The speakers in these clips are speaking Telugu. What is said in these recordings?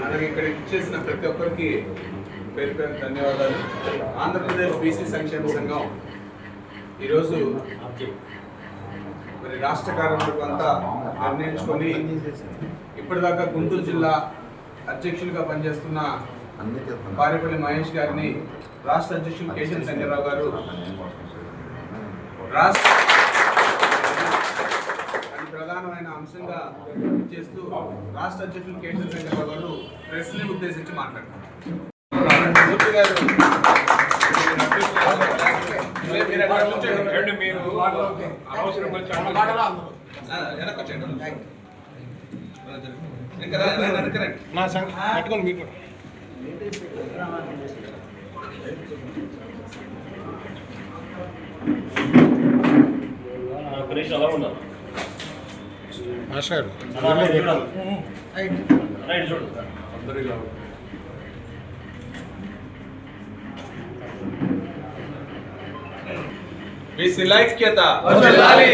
అలాగే ఇక్కడ ఇచ్చేసిన ప్రతి ఒక్కరికి పేరు పేరు ధన్యవాదాలు ఆంధ్రప్రదేశ్ బీసీ సంక్షేమ సంఘం ఈరోజు మరి రాష్ట్ర కార్యవర్గం అంతా నిర్ణయించుకొని ఇప్పటిదాకా గుంటూరు జిల్లా అధ్యక్షులుగా పనిచేస్తున్న పారేపల్లి మహేష్ గారిని రాష్ట్ర అధ్యక్షులు కేశవ సంజయరావు గారు రాష్ట్ర ప్రధానమైన అంశంగా చేస్తూ రాష్ట్ర అధ్యక్షులు కేశవ శంకరరావు గారు ప్రెస్ని ఉద్దేశించి మాట్లాడతారు మూర్తి గారు, మీరు- మీరు అక్కడ కూర్చోండి. ఏమండి మీరు అనవసరం వచ్చి ఆ, వెనక్కి వచ్చేయండి. వెనక్కి రా, రా, వెనక్కి రండి. నా సంగ పట్టుకోండి మీరు కూడా గణేష్ అలా ఉన్నారు మాస్టర్ రైట్ చూడు అందరూ ఇలా బీసీ ఐక్యత వర్ధిల్లాలి.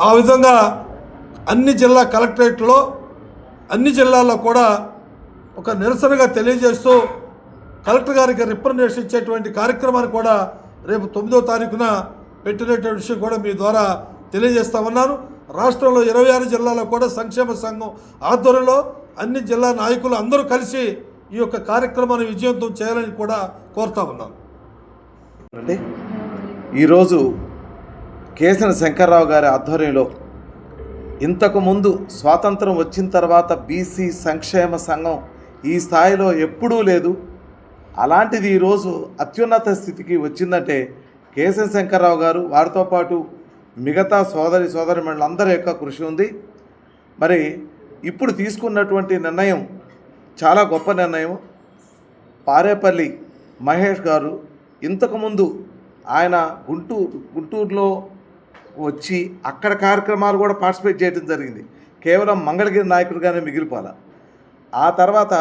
ఆ విధంగా అన్ని జిల్లా కలెక్టరేట్లో అన్ని జిల్లాల్లో కూడా ఒక నిరసనగా తెలియజేస్తూ కలెక్టర్ గారికి రిప్రజెంటేషన్ ఇచ్చేటువంటి కార్యక్రమాన్ని కూడా రేపు తొమ్మిదో తారీఖున పెట్టినటువంటి విషయం కూడా మీ ద్వారా తెలియజేస్తామన్నాను రాష్ట్రంలో ఇరవై ఆరు జిల్లాలో కూడా సంక్షేమ సంఘం ఆధ్వర్యంలో అన్ని జిల్లా నాయకులు అందరూ కలిసి ఈ యొక్క కార్యక్రమాన్ని విజయవంతం చేయాలని కూడా కోరుతా ఉన్నాను. ఈరోజు కేసన శంకర్రావు గారి ఆధ్వర్యంలో ఇంతకుముందు స్వాతంత్రం వచ్చిన తర్వాత బీసీ సంక్షేమ సంఘం ఈ స్థాయిలో ఎప్పుడూ లేదు. అలాంటిది ఈరోజు అత్యున్నత స్థితికి వచ్చిందంటే కేసన శంకర్రావు గారు వారితో పాటు మిగతా సోదరి సోదరి మండలందరి యొక్క కృషి ఉంది. మరి ఇప్పుడు తీసుకున్నటువంటి నిర్ణయం చాలా గొప్ప నిర్ణయం. పారేపల్లి మహేష్ గారు ఇంతకుముందు ఆయన గుంటూరు గుంటూరులో వచ్చి అక్కడ కార్యక్రమాలు కూడా పార్టిసిపేట్ చేయడం జరిగింది. కేవలం మంగళగిరి నాయకుడిగానే మిగిలిపోలా. ఆ తర్వాత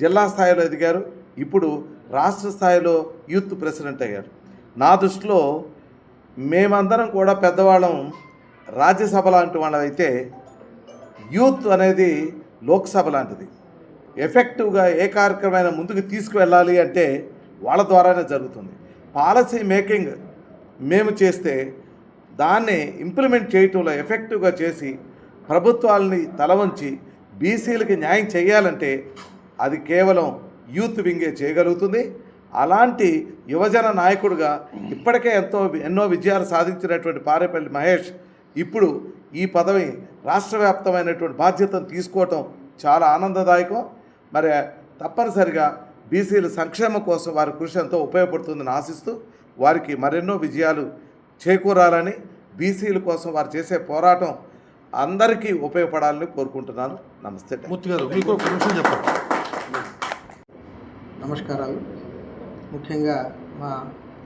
జిల్లా స్థాయిలో ఎదిగారు. ఇప్పుడు రాష్ట్ర స్థాయిలో యూత్ ప్రెసిడెంట్ అయ్యారు. నా దృష్టిలో మేమందరం కూడా పెద్దవాళ్ళం. రాజ్యసభ లాంటి వాళ్ళమైతే యూత్ అనేది లోక్సభ లాంటిది. ఎఫెక్టివ్గా ఏ కార్యక్రమమైన ముందుకు తీసుకువెళ్ళాలి అంటే వాళ్ళ ద్వారానే జరుగుతుంది. పాలసీ మేకింగ్ మేము చేస్తే దాన్ని ఇంప్లిమెంట్ చేయటంలో ఎఫెక్టివ్గా చేసి ప్రభుత్వాలని తలవంచి బీసీలకి న్యాయం చేయాలంటే అది కేవలం యూత్ వింగే చేయగలుగుతుంది. అలాంటి యువజన నాయకుడిగా ఇప్పటికే ఎంతో ఎన్నో విజయాలు సాధించినటువంటి పారేపల్లి మహేష్ ఇప్పుడు ఈ పదవి రాష్ట్ర వ్యాప్తమైనటువంటి బాధ్యతను తీసుకోవటం చాలా ఆనందదాయకం. మరి తప్పనిసరిగా బీసీల సంక్షేమం కోసం వారి కృషి ఎంతో ఉపయోగపడుతుందని ఆశిస్తూ వారికి మరెన్నో విజయాలు చేకూరాలని బీసీల కోసం వారు చేసే పోరాటం అందరికీ ఉపయోగపడాలని కోరుకుంటున్నాను. నమస్తే. మూర్తి గారు మీకు ఒక నిమిషం చెప్పండి. నమస్కారాలు. ముఖ్యంగా మా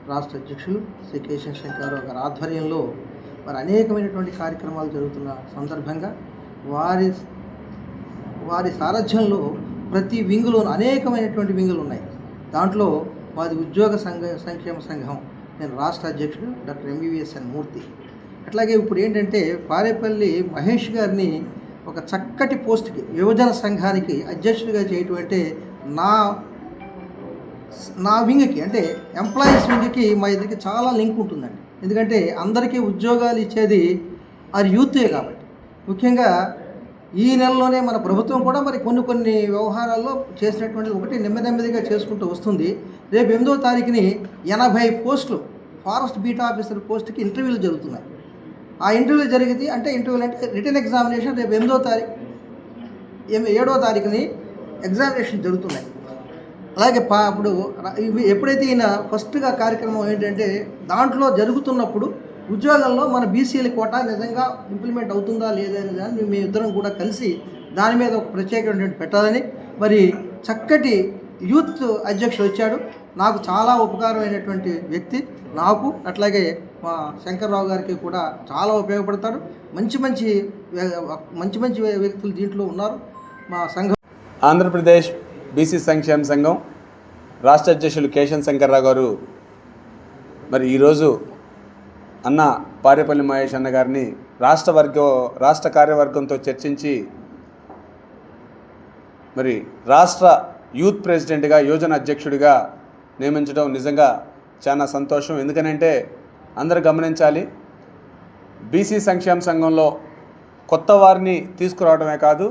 రాష్ట్ర అధ్యక్షులు శ్రీ కేశవ శంకరరావు గారి ఆధ్వర్యంలో మరి అనేకమైనటువంటి కార్యక్రమాలు జరుగుతున్న సందర్భంగా వారి వారి సారథ్యంలో ప్రతి వింగులోనూ అనేకమైనటువంటి వింగులు ఉన్నాయి. దాంట్లో మాది ఉద్యోగ సంఘ సంక్షేమ సంఘం నేను రాష్ట్ర అధ్యక్షుడు డాక్టర్ ఎంబీవీఎస్ఎన్ మూర్తి. అట్లాగే ఇప్పుడు ఏంటంటే పారేపల్లి మహేష్ గారిని ఒక చక్కటి పోస్ట్కి యువజన సంఘానికి అధ్యక్షుడిగా చేయటం అంటే నా నా వింగ్కి అంటే ఎంప్లాయీస్ వింగ్కి మా ఇద్దరికి చాలా లింక్ ఉంటుందండి. ఎందుకంటే అందరికీ ఉద్యోగాలు ఇచ్చేది అది యూతే కాబట్టి. ముఖ్యంగా ఈ నెలలోనే మన ప్రభుత్వం కూడా మరి కొన్ని కొన్ని వ్యవహారాల్లో చేసినటువంటి ఒకటి నెమ్మది నెమ్మదిగా చేసుకుంటూ వస్తుంది. రేపు ఎనిమిదో తారీఖుని ఎనభై పోస్టులు ఫారెస్ట్ బీట్ ఆఫీసర్ పోస్ట్కి ఇంటర్వ్యూలు జరుగుతున్నాయి. ఆ ఇంటర్వ్యూలు జరిగింది అంటే ఇంటర్వ్యూలు అంటే రిటర్న్ ఎగ్జామినేషన్ రేపు ఎనిమిదో తారీఖు ఏడో తారీఖుని ఎగ్జామినేషన్ జరుగుతున్నాయి. అలాగే పా ఇప్పుడు ఎప్పుడైతే ఈయన ఫస్ట్గా కార్యక్రమం ఏంటంటే దాంట్లో జరుగుతున్నప్పుడు ఉద్యోగంలో మన బీసీల కోట నిజంగా ఇంప్లిమెంట్ అవుతుందా లేదా అనే దాన్ని మేము ఇద్దరం కూడా కలిసి దాని మీద ఒక ప్రత్యేకమైనటువంటి పెట్టాలని మరి చక్కటి యూత్ అధ్యక్షుడు వచ్చాడు. నాకు చాలా ఉపకారమైనటువంటి వ్యక్తి నాకు అట్లాగే మా శంకర్రావు గారికి కూడా చాలా ఉపయోగపడతాడు. మంచి మంచి మంచి మంచి వ్యక్తులు దీంట్లో ఉన్నారు. మా సంఘం ఆంధ్రప్రదేశ్ బీసీ సంక్షేమ సంఘం రాష్ట్ర అధ్యక్షులు కేశన్ శంకర్రావు గారు మరి ఈరోజు అన్న పారేపల్లి మహేష్ అన్న గారిని రాష్ట్ర వర్గ రాష్ట్ర కార్యవర్గంతో చర్చించి మరి రాష్ట్ర యూత్ ప్రెసిడెంట్గా యోజన అధ్యక్షుడిగా నియమించడం నిజంగా చాలా సంతోషం. ఎందుకనంటే అందరూ గమనించాలి బీసీ సంక్షేమ సంఘంలో కొత్త వారిని తీసుకురావడమే కాదు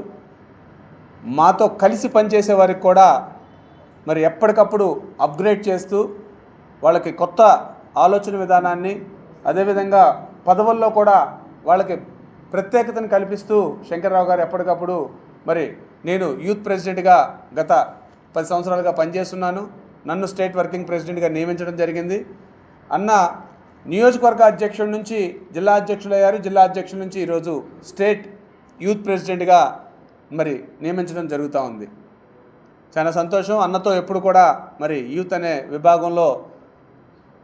మాతో కలిసి పనిచేసే వారికి కూడా మరి ఎప్పటికప్పుడు అప్గ్రేడ్ చేస్తూ వాళ్ళకి కొత్త ఆలోచన విధానాన్ని అదేవిధంగా పదవుల్లో కూడా వాళ్ళకి ప్రత్యేకతను కల్పిస్తూ శంకర్రావు గారు ఎప్పటికప్పుడు మరి నేను యూత్ ప్రెసిడెంట్గా గత పది సంవత్సరాలుగా పనిచేస్తున్నాను. నన్ను స్టేట్ వర్కింగ్ ప్రెసిడెంట్గా నియమించడం జరిగింది. అన్న నియోజకవర్గ అధ్యక్షుడి నుంచి జిల్లా అధ్యక్షులు అయ్యారు జిల్లా అధ్యక్షుల నుంచి ఈరోజు స్టేట్ యూత్ ప్రెసిడెంట్గా మరి నియమించడం జరుగుతూ ఉంది. చాలా సంతోషం. అన్నతో ఎప్పుడు కూడా మరి యూత్ అనే విభాగంలో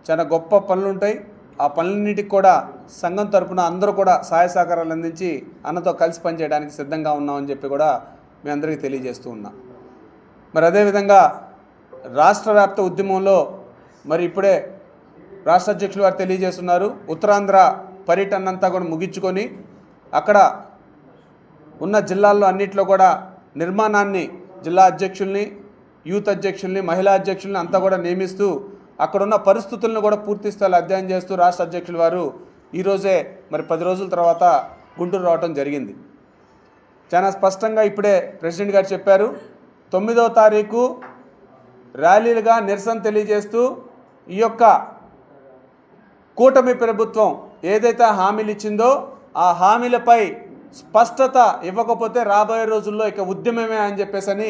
చాలా గొప్ప పనులు ఉంటాయి. ఆ పనులన్నిటికి కూడా సంఘం తరపున అందరూ కూడా సహాయ సహకారాలు అందించి అన్నతో కలిసి పనిచేయడానికి సిద్ధంగా ఉన్నామని చెప్పి కూడా మీ అందరికీ తెలియజేస్తూ ఉన్నా. మరి అదేవిధంగా రాష్ట్ర వ్యాప్త ఉద్యమంలో మరి ఇప్పుడే రాష్ట్ర అధ్యక్షులు వారు తెలియజేస్తున్నారు. ఉత్తరాంధ్ర పర్యటన అంతా కూడా ముగించుకొని అక్కడ ఉన్న జిల్లాల్లో అన్నింటిలో కూడా నిర్మాణాన్ని జిల్లా అధ్యక్షుల్ని యూత్ అధ్యక్షుల్ని మహిళా అధ్యక్షుల్ని అంతా కూడా నియమిస్తూ అక్కడున్న పరిస్థితులను కూడా పూర్తి స్థాయిలో అధ్యయనం చేస్తూ రాష్ట్ర అధ్యక్షుల వారు ఈరోజే మరి పది రోజుల తర్వాత గుంటూరు రావడం జరిగింది. చాలా స్పష్టంగా ఇప్పుడే ప్రెసిడెంట్ గారు చెప్పారు. తొమ్మిదవ తారీఖు ర్యాలీలుగా నిరసన తెలియజేస్తూ ఈ యొక్క కూటమి ప్రభుత్వం ఏదైతే హామీలు ఇచ్చిందో ఆ హామీలపై స్పష్టత ఇవ్వకపోతే రాబోయే రోజుల్లో ఇక ఉద్యమమే అని చెప్పేసి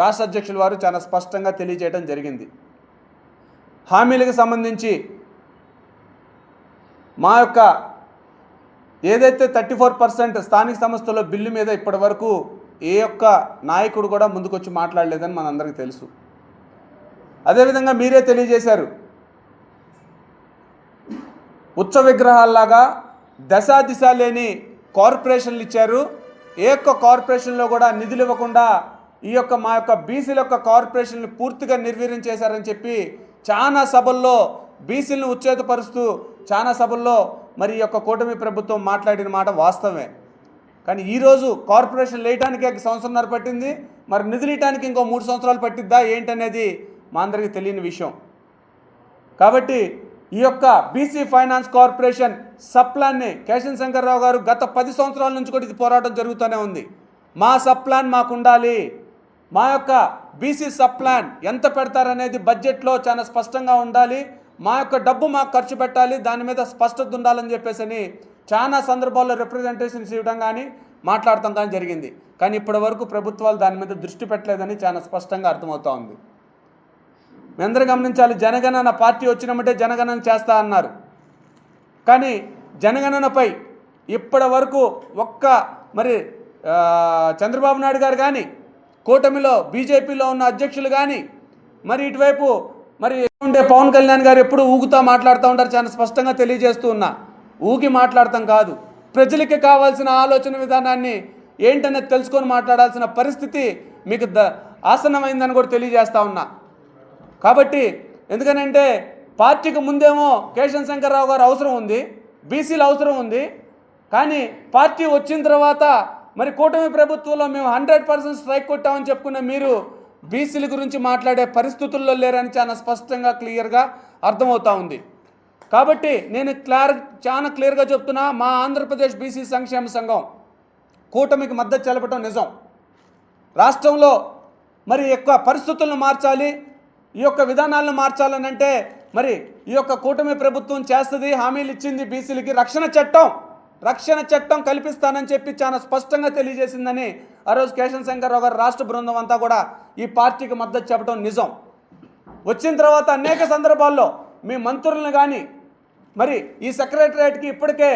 రాష్ట్ర అధ్యక్షుల వారు చాలా స్పష్టంగా తెలియజేయడం జరిగింది. హామీలకు సంబంధించి మా యొక్క ఏదైతే థర్టీ ఫోర్ పర్సెంట్ స్థానిక సంస్థల బిల్లు మీద ఇప్పటి వరకు ఏ ఒక్క నాయకుడు కూడా ముందుకొచ్చి మాట్లాడలేదని మనందరికీ తెలుసు. అదేవిధంగా మీరే తెలియజేశారు. ఉత్సవ విగ్రహాల్లాగా దశా దిశ లేని కార్పొరేషన్లు ఇచ్చారు. ఏ ఒక్క కార్పొరేషన్లో కూడా నిధులు ఇవ్వకుండా ఈ యొక్క మా యొక్క బీసీల యొక్క కార్పొరేషన్లు పూర్తిగా నిర్వీర్యం చేశారని చెప్పి చాలా సభల్లో బీసీలను ఉచ్చేతపరుస్తూ చాలా సభల్లో మరి ఈ యొక్క కూటమి ప్రభుత్వం మాట్లాడిన మాట వాస్తవమే. కానీ ఈరోజు కార్పొరేషన్ లేయటానికి ఒక సంవత్సరంన్నర పట్టింది. మరి నిధులు ఇంకో మూడు సంవత్సరాలు పట్టిద్దా? ఏంటనేది మా అందరికీ తెలియని విషయం. కాబట్టి ఈ యొక్క బీసీ ఫైనాన్స్ కార్పొరేషన్ సప్లాన్ని కేశన్ శంకర్రావు గారు గత పది సంవత్సరాల నుంచి కూడా ఇది పోరాటం జరుగుతూనే ఉంది. మా సప్లాన్ మాకు ఉండాలి మా యొక్క బీసీ సప్లాన్ ఎంత పెడతారనేది బడ్జెట్లో చాలా స్పష్టంగా ఉండాలి. మా యొక్క డబ్బు మాకు ఖర్చు పెట్టాలి. దాని మీద స్పష్టత ఉండాలని చెప్పేసి అని చాలా సందర్భాల్లో రిప్రజెంటేషన్స్ ఇవ్వడం కానీ మాట్లాడటం కానీ జరిగింది. కానీ ఇప్పటి వరకు ప్రభుత్వాలు దాని మీద దృష్టి పెట్టలేదని చాలా స్పష్టంగా అర్థమవుతా ఉంది. మీ అందరూ గమనించాలి జనగణన పార్టీ వచ్చినమంటే జనగణన చేస్తా అన్నారు. కానీ జనగణనపై ఇప్పటి వరకు ఒక్క మరి చంద్రబాబు నాయుడు గారు కానీ కూటమిలో బీజేపీలో ఉన్న అధ్యక్షులు కానీ మరి ఇటువైపు మరి ఉండే పవన్ కళ్యాణ్ గారు ఎప్పుడు ఊగుతా మాట్లాడుతూ ఉంటారు చాలా స్పష్టంగా తెలియజేస్తూ ఉన్నా. ఊగి మాట్లాడతాం కాదు. ప్రజలకి కావాల్సిన ఆలోచన విధానాన్ని ఏంటనేది తెలుసుకొని మాట్లాడాల్సిన పరిస్థితి మీకు ద ఆసన్నమైందని కూడా తెలియజేస్తా ఉన్నా. కాబట్టి ఎందుకనంటే పార్టీకి ముందేమో కేశవ శంకర్రావు గారు అవసరం ఉంది బీసీలు అవసరం ఉంది. కానీ పార్టీ వచ్చిన తర్వాత మరి కూటమి ప్రభుత్వంలో మేము హండ్రెడ్ పర్సెంట్ స్ట్రైక్ కొట్టామని చెప్పుకున్న మీరు బీసీల గురించి మాట్లాడే పరిస్థితుల్లో లేరని చాలా స్పష్టంగా క్లియర్గా అర్థమవుతా ఉంది. కాబట్టి నేను క్లార్ చాలా క్లియర్గా చెప్తున్నా మా ఆంధ్రప్రదేశ్ బీసీ సంక్షేమ సంఘం కూటమికి మద్దతు చెలపడం నిజం. రాష్ట్రంలో మరి ఎక్కువ పరిస్థితులను మార్చాలి ఈ యొక్క విధానాలను మార్చాలని అంటే మరి ఈ యొక్క కూటమి ప్రభుత్వం చేస్తుంది హామీలు ఇచ్చింది బీసీలకి రక్షణ చట్టం రక్షణ చట్టం కల్పిస్తానని చెప్పి చాలా స్పష్టంగా తెలియజేసిందని ఆ రోజు కేశవ శంకర్రావు గారు రాష్ట్ర బృందం అంతా కూడా ఈ పార్టీకి మద్దతు చెప్పడం నిజం. వచ్చిన తర్వాత అనేక సందర్భాల్లో మీ మంత్రులను కానీ మరి ఈ సెక్రటరేట్కి ఇప్పటికే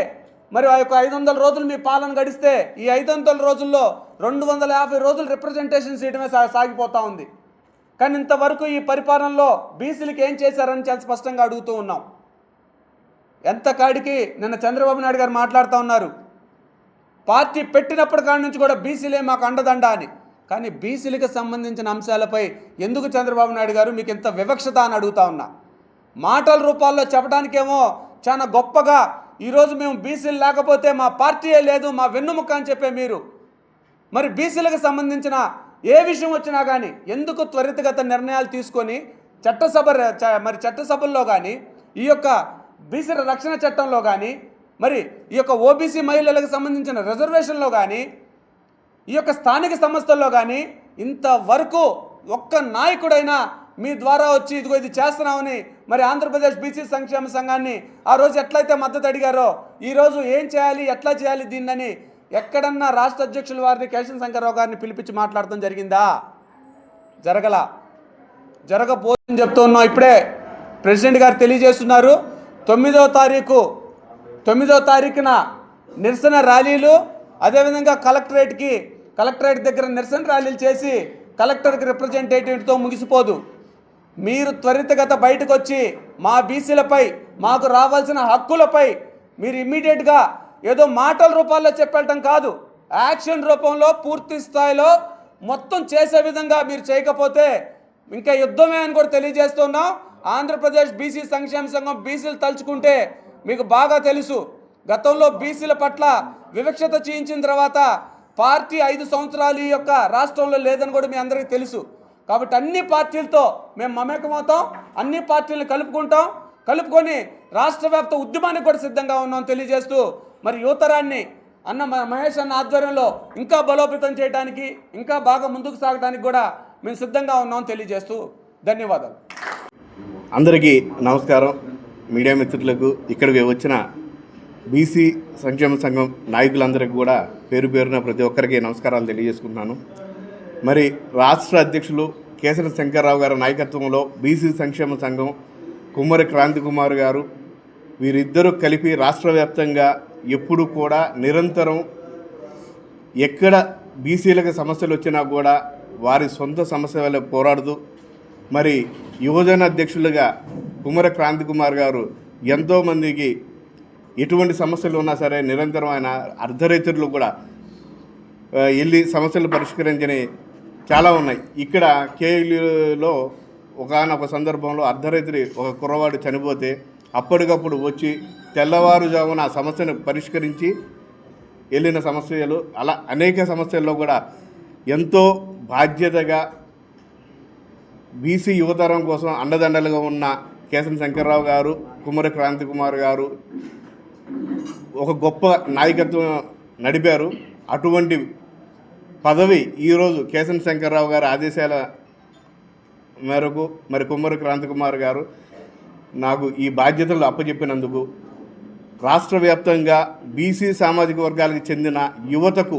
మరి ఆ యొక్క ఐదు వందల రోజులు మీ పాలన గడిస్తే ఈ ఐదు వందల రోజుల్లో రెండు వందల యాభై రోజులు రిప్రజెంటేషన్ చేయడమే సా సాగిపోతూ ఉంది. కానీ ఇంతవరకు ఈ పరిపాలనలో బీసీలకి ఏం చేశారని చాలా స్పష్టంగా అడుగుతూ ఉన్నాం. ఎంత కాడికి నిన్న చంద్రబాబు నాయుడు గారు మాట్లాడుతూ ఉన్నారు. పార్టీ పెట్టినప్పటి కాడి నుంచి కూడా బీసీలే మాకు అండదండ అని. కానీ బీసీలకు సంబంధించిన అంశాలపై ఎందుకు చంద్రబాబు నాయుడు గారు మీకు ఇంత వివక్షత అని అడుగుతా ఉన్నా. మాటల రూపాల్లో చెప్పడానికేమో చాలా గొప్పగా ఈరోజు మేము బీసీలు లేకపోతే మా పార్టీయే లేదు మా వెన్నుముక అని చెప్పే మీరు. మరి బీసీలకు సంబంధించిన ఏ విషయం వచ్చినా కానీ ఎందుకు త్వరితగత నిర్ణయాలు తీసుకొని చట్టసభ మరి చట్టసభల్లో కానీ ఈ యొక్క బీసీల రక్షణ చట్టంలో కానీ మరి ఈ యొక్క ఓబీసీ మహిళలకు సంబంధించిన రిజర్వేషన్లో కానీ ఈ యొక్క స్థానిక సంస్థల్లో కానీ ఇంతవరకు ఒక్క నాయకుడైనా మీ ద్వారా వచ్చి ఇదిగో ఇది చేస్తున్నామని మరి ఆంధ్రప్రదేశ్ బీసీ సంక్షేమ సంఘాన్ని ఆ రోజు ఎట్లయితే మద్దతు అడిగారో ఈరోజు ఏం చేయాలి ఎట్లా చేయాలి దీన్నని ఎక్కడన్నా రాష్ట్ర అధ్యక్షుల వారిని కేశవ శంకర్రావు గారిని పిలిపించి మాట్లాడటం జరిగిందా? జరగల. చెప్తూ ఉన్నాం ఇప్పుడే. ప్రెసిడెంట్ గారు తెలియజేస్తున్నారు తొమ్మిదో తారీఖు తొమ్మిదో తారీఖున నిరసన ర్యాలీలు అదేవిధంగా కలెక్టరేట్కి కలెక్టరేట్ దగ్గర నిరసన ర్యాలీలు చేసి కలెక్టర్కి రిప్రజెంటేటివ్తో ముగిసిపోదు. మీరు త్వరితగత బయటకు వచ్చి మా బీసీలపై మాకు రావాల్సిన హక్కులపై మీరు ఇమ్మీడియట్గా ఏదో మాటల రూపాల్లో చెప్పడం కాదు. యాక్షన్ రూపంలో పూర్తి స్థాయిలో మొత్తం చేసే విధంగా మీరు చేయకపోతే ఇంకా యుద్ధమే అని కూడా తెలియజేస్తున్నాం. ఆంధ్రప్రదేశ్ బీసీ సంక్షేమ సంఘం బీసీలు తలుచుకుంటే మీకు బాగా తెలుసు. గతంలో బీసీల పట్ల వివక్షత చేయించిన తర్వాత పార్టీ ఐదు సంవత్సరాలు ఈ యొక్క రాష్ట్రంలో లేదని కూడా మీ అందరికీ తెలుసు. కాబట్టి అన్ని పార్టీలతో మేము మమేకమవుతాం అన్ని పార్టీలను కలుపుకుంటాం. కలుపుకొని రాష్ట్ర వ్యాప్త ఉద్యమానికి కూడా సిద్ధంగా ఉన్నాం తెలియజేస్తూ మరి యువతరాన్ని అన్న మహేష్ అన్న ఆధ్వర్యంలో ఇంకా బలోపేతం చేయడానికి ఇంకా బాగా ముందుకు సాగడానికి కూడా మేము సిద్ధంగా ఉన్నాం తెలియజేస్తూ ధన్యవాదాలు. అందరికీ నమస్కారం. మీడియా మిత్రులకు ఇక్కడికి వచ్చిన బీసీ సంక్షేమ సంఘం నాయకులందరికీ కూడా పేరు పేరున ప్రతి ఒక్కరికి నమస్కారాలు తెలియజేసుకుంటున్నాను. మరి రాష్ట్ర అధ్యక్షులు కేసరి శంకర్రావు గారి నాయకత్వంలో బీసీ సంక్షేమ సంఘం కుమ్మరి క్రాంతి కుమార్ గారు వీరిద్దరూ కలిపి రాష్ట్ర వ్యాప్తంగా ఎప్పుడు కూడా నిరంతరం ఎక్కడ బీసీలకు సమస్యలు వచ్చినా కూడా వారి సొంత సమస్య వల్ల పోరాడుతూ మరి యువజన అధ్యక్షులుగా కుమర క్రాంతి కుమార్ గారు ఎంతోమందికి ఎటువంటి సమస్యలు ఉన్నా సరే నిరంతరం ఆయన అర్ధరైతులు కూడా వెళ్ళి సమస్యలు పరిష్కరించని చాలా ఉన్నాయి. ఇక్కడ కేఎల్యూలో ఒకనొక సందర్భంలో అర్ధరాత్రి ఒక కుర్రవాడు చనిపోతే అప్పటికప్పుడు వచ్చి తెల్లవారుజామున ఆ సమస్యను పరిష్కరించి వెళ్ళిన సమస్యలు అలా అనేక సమస్యల్లో కూడా ఎంతో బాధ్యతగా బీసీ యువతరం కోసం అండదండలుగా ఉన్న కేశవ శంకర్రావు గారు కుమార క్రాంతి కుమార్ గారు ఒక గొప్ప నాయకత్వం నడిపారు. అటువంటి పదవి ఈరోజు కేశం శంకర్రావు గారి ఆదేశాల మేరకు మరి కుమ్మరి క్రాంతికుమార్ గారు నాకు ఈ బాధ్యతలు అప్పచెప్పినందుకు రాష్ట్ర వ్యాప్తంగా బీసీ సామాజిక వర్గాలకు చెందిన యువతకు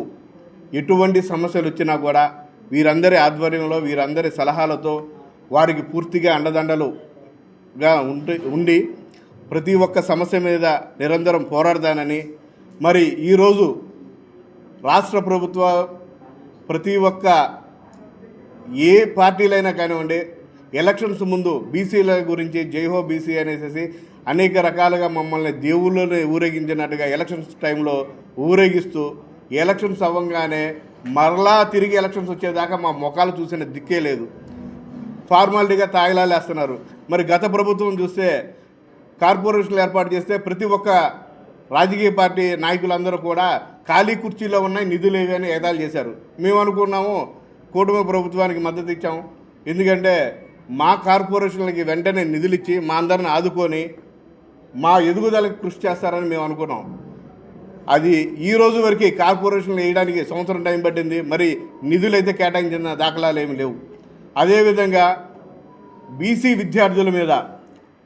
ఎటువంటి సమస్యలు వచ్చినా కూడా వీరందరి ఆధ్వర్యంలో వీరందరి సలహాలతో వారికి పూర్తిగా అండదండలుగా ఉండి ఉండి ప్రతి ఒక్క సమస్య మీద నిరంతరం పోరాడతానని మరి ఈరోజు రాష్ట్ర ప్రభుత్వ ప్రతి ఒక్క ఏ పార్టీలైనా కానివ్వండి ఎలక్షన్స్ ముందు బీసీల గురించి జైహో బీసీ అనేసి అనేక రకాలుగా మమ్మల్ని దేవుళ్ళని ఊరేగించినట్టుగా ఎలక్షన్స్ టైంలో ఊరేగిస్తూ ఎలక్షన్స్ అవ్వగానే మరలా తిరిగి ఎలక్షన్స్ వచ్చేదాకా మా ముఖాలు చూసిన దిక్కే లేదు. ఫార్మాలిటీగా తాగిలాలేస్తున్నారు మరి గత ప్రభుత్వం చూస్తే కార్పొరేషన్లు ఏర్పాటు చేస్తే ప్రతి ఒక్క రాజకీయ పార్టీ నాయకులందరూ కూడా ఖాళీ కుర్చీలో ఉన్నాయి నిధులు ఏవి అని చేశారు. మేము అనుకున్నాము కూటమి ప్రభుత్వానికి మద్దతు ఇచ్చాము. ఎందుకంటే మా కార్పొరేషన్లకి వెంటనే నిధులు ఇచ్చి మా అందరిని ఆదుకొని మా ఎదుగుదలకు కృషి చేస్తారని మేము అనుకున్నాం. అది ఈ రోజు వరకు కార్పొరేషన్లు వేయడానికి సంవత్సరం టైం పట్టింది. మరి నిధులు అయితే కేటాయించిన దాఖలాలు ఏమి లేవు. అదేవిధంగా బీసీ విద్యార్థుల మీద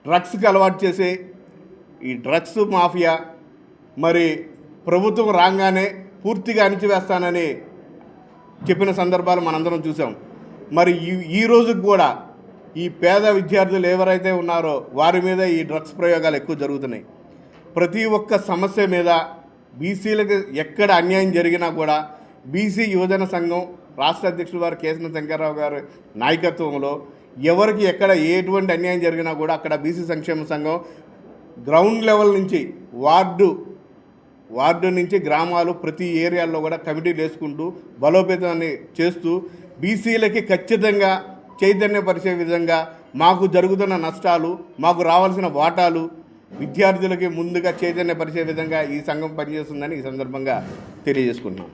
డ్రగ్స్కి అలవాటు చేసి ఈ డ్రగ్స్ మాఫియా మరి ప్రభుత్వం రాగానే పూర్తిగా అణిచివేస్తానని చెప్పిన సందర్భాలు మనందరం చూసాం మరి ఈ ఈ కూడా ఈ పేద విద్యార్థులు ఎవరైతే ఉన్నారో వారి మీద ఈ డ్రగ్స్ ప్రయోగాలు ఎక్కువ జరుగుతున్నాయి. ప్రతి ఒక్క సమస్య మీద బీసీలకు ఎక్కడ అన్యాయం జరిగినా కూడా బీసీ యువజన సంఘం రాష్ట్ర అధ్యక్షుడు వారు కేసన శంకర్రావు గారి నాయకత్వంలో ఎవరికి ఎక్కడ ఎటువంటి అన్యాయం జరిగినా కూడా అక్కడ బీసీ సంక్షేమ సంఘం గ్రౌండ్ లెవెల్ నుంచి వార్డు వార్డు నుంచి గ్రామాలు ప్రతి ఏరియాల్లో కూడా కమిటీలు వేసుకుంటూ బలోపేతాన్ని చేస్తూ బీసీలకి ఖచ్చితంగా చైతన్యపరిచే విధంగా మాకు జరుగుతున్న నష్టాలు మాకు రావాల్సిన వాటాలు విద్యార్థులకి ముందుగా చైతన్యపరిచే విధంగా ఈ సంఘం పనిచేస్తుందని ఈ సందర్భంగా తెలియజేసుకుంటున్నాం.